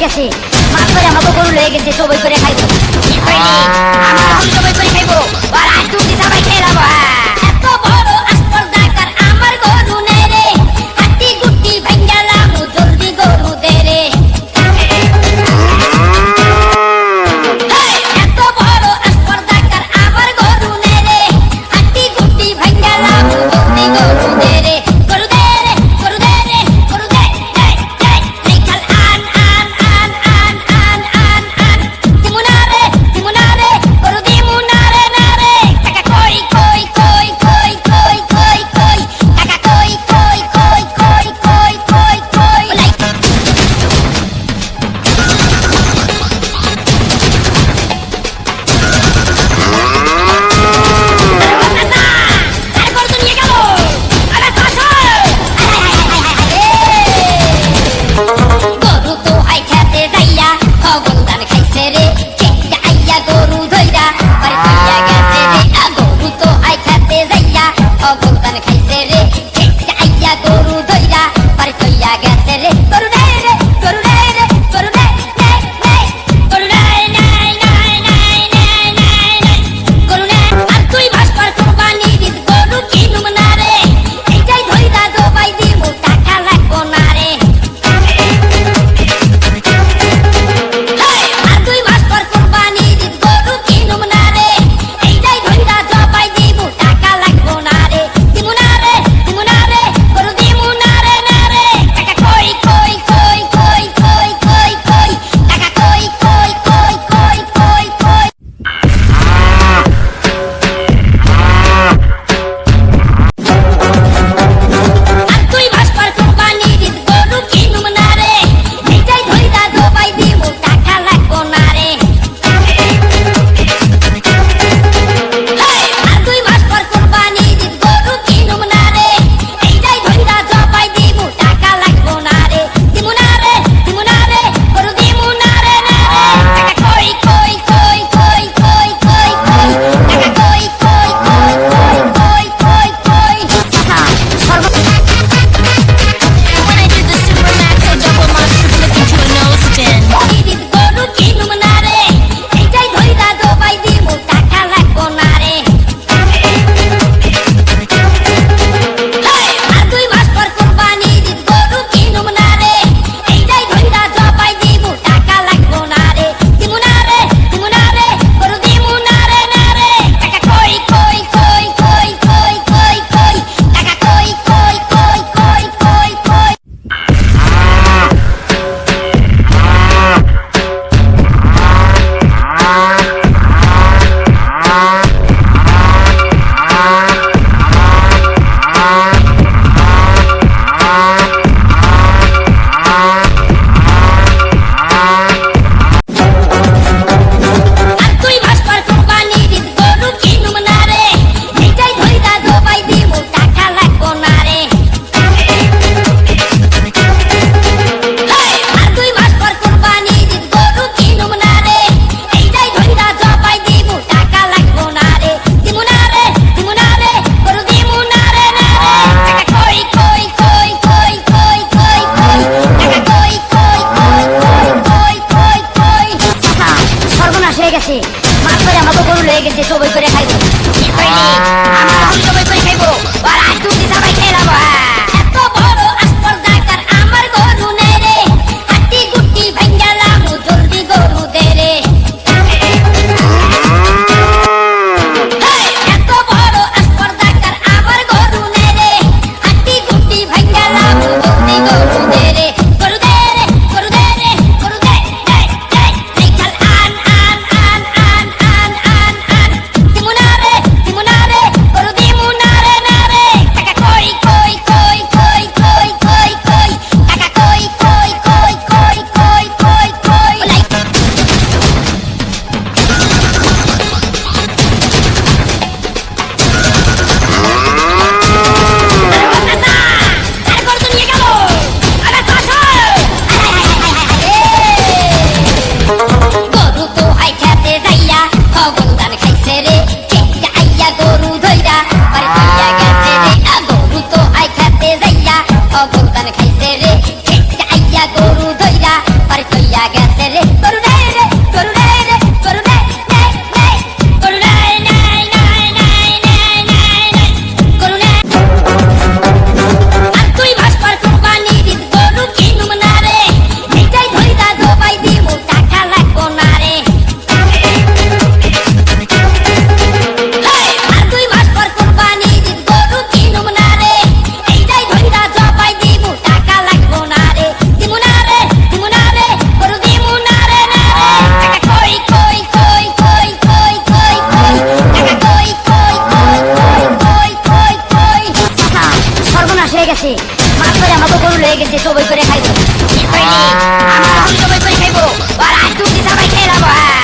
হয়ে গেছে। মাছ করে আমাকে গরু লয়ে গেছে সবাই tere লেগেছে মাছ করে আমাকে গরু লেগেছে সবাই করে খাইছে কত গরু লেগে গেছে সবাই করে খাইবো। আমার সবাই করে খাইবো। আর আজ তুমি সবাই খেয়ে নেব হ্যাঁ।